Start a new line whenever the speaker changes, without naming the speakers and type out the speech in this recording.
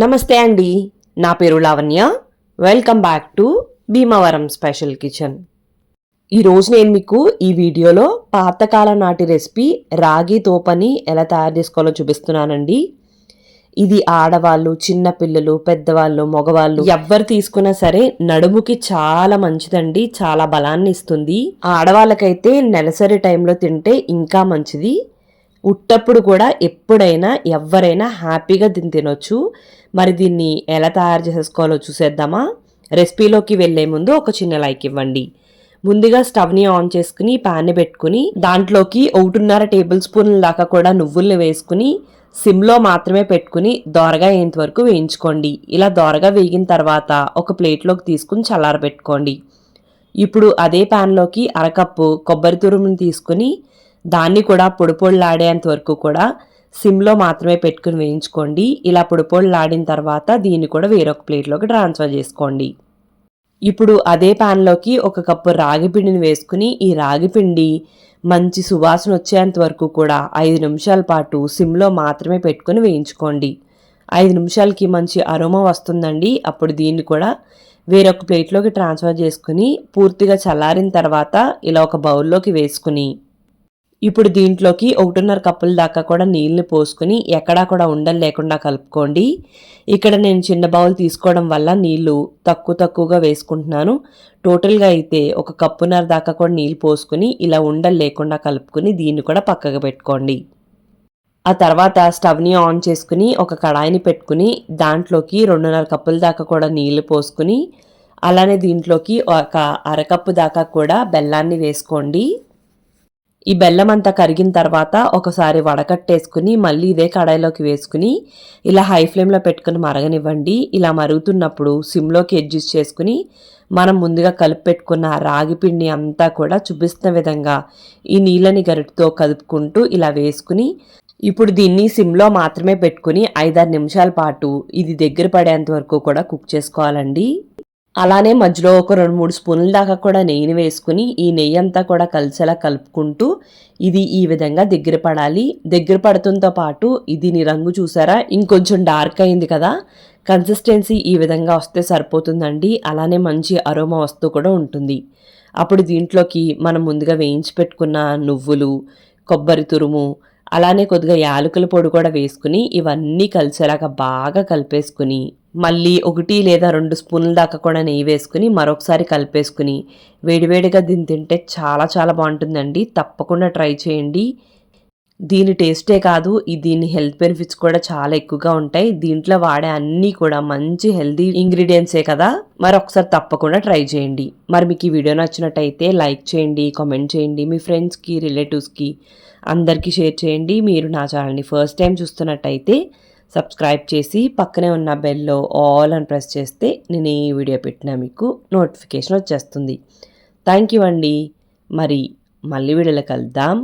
నమస్తే అండి. నా పేరు Lavanya. Welcome back to Bhimavaram special kitchen ఈరోజు నేను మీకు ఈ వీడియోలో పాతకాలం నాటి రెసిపీ రాగి తోపని ఎలా తయారు చేసుకోవాలో చూపిస్తున్నానండి. ఇది ఆడవాళ్ళు చిన్నపిల్లలు పెద్దవాళ్ళు మగవాళ్ళు ఎవ్వరు తీసుకున్నా సరే నడుముకి చాలా మంచిదండి చాలా బలాన్ని ఇస్తుంది. ఆడవాళ్ళకైతే నెలసరి టైంలో తింటే ఇంకా మంచిది. ఉట్టప్పుడు కూడా ఎప్పుడైనా ఎవరైనా హ్యాపీగా దీన్ని తినొచ్చు. మరి దీన్ని ఎలా తయారు చేసేసుకోవాలో చూసేద్దామా? రెసిపీలోకి వెళ్ళే ముందు ఒక చిన్న లైక్ ఇవ్వండి. ముందుగా స్టవ్ని ఆన్ చేసుకుని ప్యాన్ పెట్టుకుని దాంట్లోకి ఒకటిన్నర టేబుల్ స్పూన్ల దాకా కూడా నువ్వుల్ని వేసుకుని సిమ్లో మాత్రమే పెట్టుకుని దోరగా అయ్యేంత వరకు వేయించుకోండి. ఇలా దోరగా వేగిన తర్వాత ఒక ప్లేట్లోకి తీసుకుని చల్లారబెట్టుకోండి. ఇప్పుడు అదే ప్యాన్లోకి అరకప్పు కొబ్బరి తురుముని తీసుకుని దాన్ని కూడా పొడి వరకు కూడా సిమ్లో మాత్రమే పెట్టుకుని వేయించుకోండి. ఇలా పొడిపొడిలాడిన తర్వాత దీన్ని కూడా వేరొక ప్లేట్లోకి ట్రాన్స్ఫర్ చేసుకోండి. ఇప్పుడు అదే ప్యాన్లోకి ఒక కప్పు రాగి పిండిని వేసుకుని ఈ రాగి పిండి మంచి సువాసన వచ్చేంత వరకు కూడా ఐదు నిమిషాల పాటు సిమ్లో మాత్రమే పెట్టుకుని వేయించుకోండి. ఐదు నిమిషాలకి మంచి అరోమా వస్తుందండి. అప్పుడు దీన్ని కూడా వేరొక ప్లేట్లోకి ట్రాన్స్ఫర్ చేసుకుని పూర్తిగా చల్లారిన తర్వాత ఇలా ఒక బౌల్లోకి వేసుకుని ఇప్పుడు దీంట్లోకి ఒకటిన్నర కప్పుల దాకా కూడా నీళ్ళు పోసుకుని ఎక్కడా కూడా ఉండలు లేకుండా కలుపుకోండి. ఇక్కడ నేను చిన్న బౌల్ తీసుకోవడం వల్ల నీళ్ళు తక్కువ తక్కువగా వేసుకుంటున్నాను. టోటల్గా అయితే ఒక కప్పున్నర దాకా కూడా నీళ్ళు పోసుకుని ఇలా ఉండలు లేకుండా కలుపుకుని దీన్ని కూడా పక్కకు పెట్టుకోండి. ఆ తర్వాత స్టవ్ని ఆన్ చేసుకుని ఒక కడాయిని పెట్టుకుని దాంట్లోకి రెండున్నర కప్పుల దాకా కూడా నీళ్ళు పోసుకుని అలానే దీంట్లోకి ఒక అరకప్పు దాకా కూడా బెల్లాన్ని వేసుకోండి. ఈ బెల్లం అంతా కరిగిన తర్వాత ఒకసారి వడకట్టేసుకుని మళ్ళీ ఇదే కడాయిలోకి వేసుకుని ఇలా హై ఫ్లేమ్లో పెట్టుకుని మరగనివ్వండి. ఇలా మరుగుతున్నప్పుడు సిమ్లోకి అడ్జస్ట్ చేసుకుని మనం ముందుగా కలిపి పెట్టుకున్న రాగి పిండి అంతా కూడా చూపిస్తున్న విధంగా ఈ నీళ్ళని గరిటితో కదుపుకుంటూ ఇలా వేసుకుని ఇప్పుడు దీన్ని సిమ్లో మాత్రమే పెట్టుకుని ఐదారు నిమిషాల పాటు ఇది దగ్గర పడేంత వరకు కూడా కుక్ చేసుకోవాలండి. అలానే మధ్యలో ఒక రెండు మూడు స్పూన్ల దాకా కూడా నెయ్యిని వేసుకుని ఈ నెయ్యి అంతా కూడా కలిసేలా కలుపుకుంటూ ఇది ఈ విధంగా దగ్గర పడాలి. దగ్గర పడుతుంతో పాటు ఇది నీ రంగు చూసారా? ఇంకొంచెం డార్క్ అయింది కదా? కన్సిస్టెన్సీ ఈ విధంగా వస్తే సరిపోతుందండి. అలానే మంచి అరోమా వస్తూ కూడా ఉంటుంది. అప్పుడు దీంట్లోకి మనం ముందుగా వేయించి పెట్టుకున్న నువ్వులు కొబ్బరి తురుము అలానే కొద్దిగా యాలకుల పొడి కూడా వేసుకుని ఇవన్నీ కలిసేలాగా బాగా కలిపేసుకుని మళ్ళీ ఒకటి లేదా రెండు స్పూన్ల దాకా కూడా నెయ్యి వేసుకుని మరొకసారి కలిపేసుకుని వేడివేడిగా దీన్ని తింటే చాలా చాలా బాగుంటుందండి. తప్పకుండా ట్రై చేయండి. దీని టేస్టే కాదు. ఈ దీని హెల్త్ బెనిఫిట్స్ కూడా చాలా ఎక్కువగా ఉంటాయి. దీంట్లో వాడే అన్నీ కూడా మంచి హెల్తీ ఇంగ్రీడియంట్సే కదా? మరి ఒకసారి తప్పకుండా ట్రై చేయండి. మరి మీకు ఈ వీడియో నచ్చినట్టయితే లైక్ చేయండి కామెంట్ చేయండి మీ ఫ్రెండ్స్కి రిలేటివ్స్కి అందరికీ షేర్ చేయండి. మీరు నా ఛానల్ని ఫస్ట్ టైం చూస్తున్నట్టయితే సబ్స్క్రైబ్ చేసి పక్కనే ఉన్న బెల్లో ఆల్ అని ప్రెస్ చేస్తే నేను ఈ వీడియో పెట్టినా మీకు నోటిఫికేషన్ వచ్చేస్తుంది. థ్యాంక్ యూ అండి. మరి మళ్ళీ వీడియోలో కలుద్దాం.